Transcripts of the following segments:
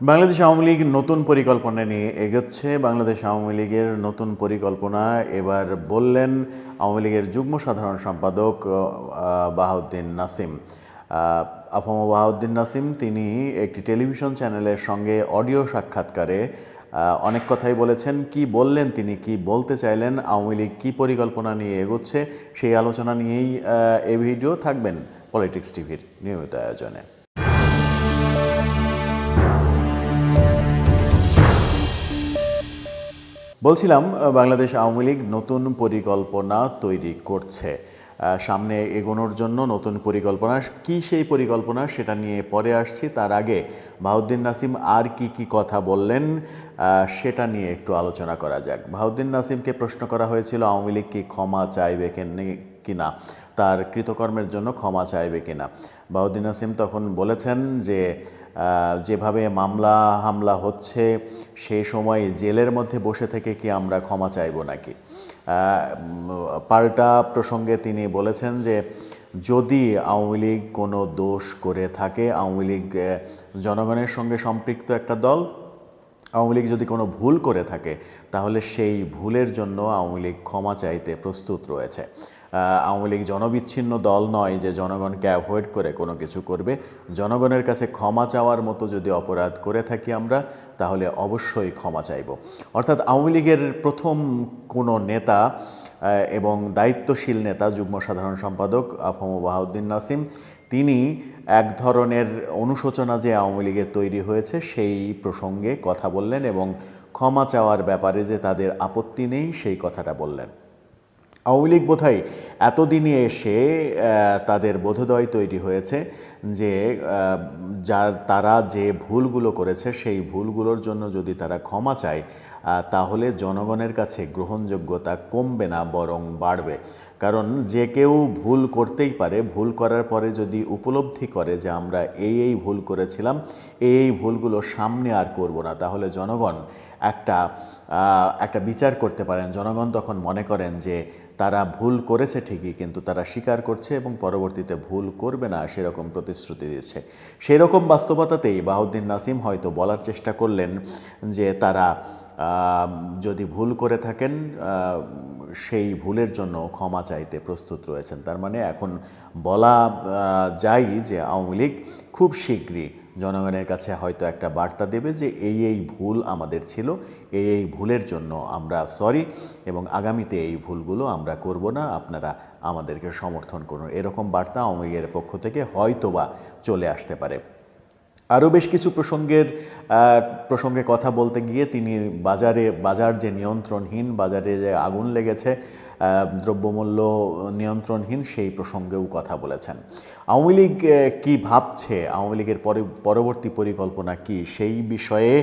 বাংলাদেশ আওয়ামী লীগ নতুন পরিকল্পনা নিয়ে এগোচ্ছে। বাংলাদেশ আওয়ামী লীগের নতুন পরিকল্পনা এবার বললেন আওয়ামী লীগের যুগ্ম সাধারণ সম্পাদক বাহাউদ্দিন নাসিম। আফম বাহাউদ্দিন নাসিম, তিনি একটি টেলিভিশন চ্যানেলের সঙ্গে অডিও সাক্ষাৎকারে অনেক কথাই বলেছেন। কি বললেন তিনি, কি বলতে চাইলেন, আওয়ামী লীগ কী পরিকল্পনা নিয়ে এগোচ্ছে, সেই আলোচনা নিয়েই এ ভিডিও থাকবেন পলিটিক্স টিভির নিয়মিত আয়োজনে। বলছিলাম বাংলাদেশ আওয়ামী লীগ নতুন পরিকল্পনা তৈরি করছে। সামনে এগোনোর জন্য নতুন পরিকল্পনা। কি সেই পরিকল্পনা সেটা নিয়ে পরে আসছি। তার আগে বাহাউদ্দিন নাসিম আর কি কি কথা বললেন সেটা নিয়ে একটু আলোচনা করা যাক। বাহাউদ্দিন নাসিমকে প্রশ্ন করা হয়েছিল, আওয়ামী লীগ কি ক্ষমা চাইবে কেন- কিনা, তার কৃতকর্মের জন্য ক্ষমা চাইবে কিনা। বাউদ্দিন নাসিম তখন বলেছেন যে যেভাবে মামলা হামলা হচ্ছে সেই সময় জেলের মধ্যে বসে থেকে কি আমরা ক্ষমা চাইব নাকি? পাল্টা প্রসঙ্গে তিনি বলেছেন যে, যদি আওয়ামী লীগ কোনো দোষ করে থাকে, আওয়ামী লীগ জনগণের সঙ্গে সম্পৃক্ত একটা দল, আওয়ামী লীগ যদি কোনো ভুল করে থাকে, তাহলে সেই ভুলের জন্য আওয়ামী লীগ ক্ষমা চাইতে প্রস্তুত রয়েছে। আওয়ামী লীগ জনবিচ্ছিন্ন দল নয় যে জনগণকে অ্যাভয়েড করে কোনো কিছু করবে। জনগণের কাছে ক্ষমা চাওয়ার মতো যদি অপরাধ করে থাকি আমরা, তাহলে অবশ্যই ক্ষমা চাইব। অর্থাৎ আওয়ামী লীগের প্রথম কোনো নেতা এবং দায়িত্বশীল নেতা, যুগ্ম সাধারণ সম্পাদক আফম বাহাউদ্দিন নাসিম, তিনি এক ধরনের অনুশোচনা যে আওয়ামী লীগের তৈরি হয়েছে, সেই প্রসঙ্গে কথা বললেন এবং ক্ষমা চাওয়ার ব্যাপারে যে তাদের আপত্তি নেই, সেই কথাটা বললেন। আওয়ামী লীগ বোধহয় এতদিনে এসে তাদের বোধোদয় তৈরি হয়েছে যে যার, তারা যে ভুলগুলো করেছে, সেই ভুলগুলোর জন্য যদি তারা ক্ষমা চায় তাহলে জনগণের কাছে গ্রহণযোগ্যতা কমবে না, বরং বাড়বে। কারণ যে কেউ ভুল করতেই পারে, ভুল করার পরে যদি উপলব্ধি করে যে আমরা এই এই ভুল করেছিলাম, এই এই ভুলগুলো সামনে আর করব না, তাহলে জনগণ একটা একটা বিচার করতে পারেন। জনগণ তখন মনে করেন যে তারা ভুল করেছে ঠিকই, কিন্তু তারা স্বীকার করছে এবং পরবর্তীতে ভুল করবে না, সেরকম প্রতিশ্রুতি দিয়েছে। সেরকম বাস্তবতাতেই বাহুদ্দিন নাসিম হয়তো বলার চেষ্টা করলেন যে তারা যদি ভুল করে থাকেন সেই ভুলের জন্য ক্ষমা চাইতে প্রস্তুত রয়েছেন। তার মানে এখন বলা যায় যে আওয়ামী লীগ খুব শীঘ্রই জনগণের কাছে হয়তো একটা বার্তা দেবে যে এই এই ভুল আমাদের ছিল, এই এই ভুলের জন্য আমরা সরি এবং আগামীতে এই ভুলগুলো আমরা করব না। আপনারা আমাদেরকে সমর্থন করুন। এরকম বার্তা আওয়ামী লীগের পক্ষ থেকে হয়তোবা চলে আসতে পারে। আরও বেশ কিছু প্রসঙ্গের প্রসঙ্গে কথা বলতে গিয়ে তিনি বাজারে, বাজার যে নিয়ন্ত্রণহীন, বাজারে যে আগুন লেগেছে দ্রব্যমূল্য নিয়ন্ত্রণহীন সেই প্রসঙ্গেও কথা বলেছেন। আওয়ামী লীগ কী ভাবছে? আওয়ামী লীগের পরে, পরবর্তী পরিকল্পনা কি? সেই বিষয়ে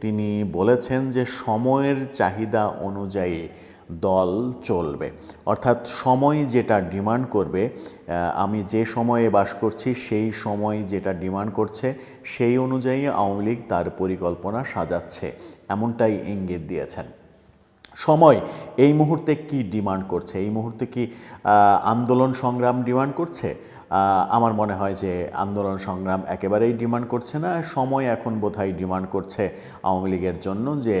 তিনি বলেছেন যে সময়ের চাহিদা অনুযায়ী দল চলবে। অর্থাৎ সময় যেটা ডিমান্ড করবে আমি যে সময়ে বাস করছি সেই সময় যেটা ডিমান্ড করছে, সেই অনুযায়ী আওয়ামী লীগ তার পরিকল্পনা সাজাচ্ছে। এমনটাই ইঙ্গিত দিয়েছেন। সময়, এই মুহূর্তে কি ডিমান্ড করছে? এই মুহূর্তে কি আন্দোলন সংগ্রাম ডিমান্ড করছে? আমার মনে হয় যে আন্দোলন সংগ্রাম একেবারেই ডিমান্ড করছে না। সময় এখন বোধহয় ডিমান্ড করছে আওয়ামী লীগের জন্য যে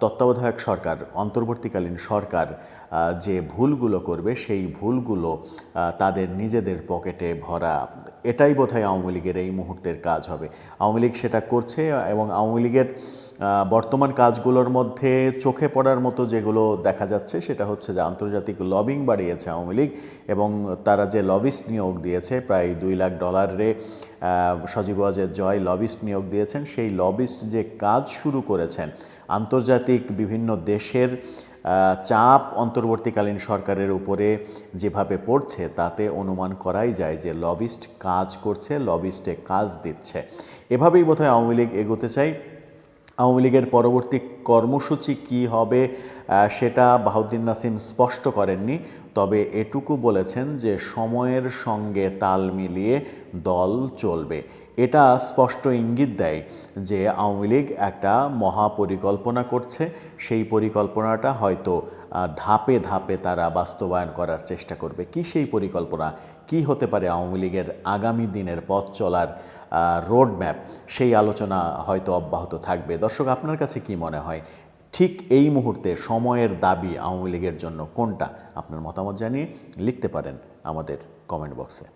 তত্ত্বাবধায়ক সরকার অন্তর্বর্তীকালীন সরকার যে ভুলগুলো করবে, সেই ভুলগুলো তাদের নিজেদের পকেটে ভরা। এটাই বোধহয় আওয়ামী লীগের এই মুহূর্তের কাজ হবে। আওয়ামী লীগ সেটা করছে এবং আওয়ামী লীগের বর্তমান কাজগুলোর মধ্যে চোখে পড়ার মতো যেগুলো দেখা যাচ্ছে, সেটা হচ্ছে যে আন্তর্জাতিক লবিং বাড়িয়েছে আওয়ামী লীগ এবং তারা যে লবিস্ট নিয়োগ দিয়েছে, প্রায় দুই লাখ ডলারে সজীব ওয়াজেদ জয় লবিস্ট নিয়োগ দিয়েছেন। সেই লবিস্ট যে কাজ শুরু করেছেন, আন্তর্জাতিক বিভিন্ন দেশের চাপ অন্তর্বর্তীকালীন সরকারের উপরে যেভাবে পড়ছে, তাতে অনুমান করাই যায় যে লবিস্ট কাজ করছে, লবিস্টে কাজ দিচ্ছে। এভাবেই বোধহয় আওয়ামী লীগ এগোতে চাই। আওয়ামী লীগের পরবর্তী কর্মসূচি কি হবে সেটা বাহাউদ্দিন নাসিম স্পষ্ট করেননি। তবে এটুকু বলেছেন যে সময়ের সঙ্গে তাল মিলিয়ে দল চলবে। এটা স্পষ্ট ইঙ্গিত দেয় যে আওয়ামী লীগ একটা মহাপরিকল্পনা করছে। সেই পরিকল্পনাটা হয়তো ধাপে ধাপে তারা বাস্তবায়ন করার চেষ্টা করবে। কি সেই পরিকল্পনা? কি হতে পারে আওয়ামী লীগের আগামী দিনের পথ চলার রোড ম্যাপ সেই আলোচনা হয়তো অব্যাহত থাকবে। দর্শক, আপনার কাছে কি মনে হয়? ঠিক এই মুহূর্তে সময়ের দাবি আওয়ামী লীগের জন্য কোনটা? আপনার মতামত জানিয়ে লিখতে পারেন আমাদের কমেন্ট বক্সে।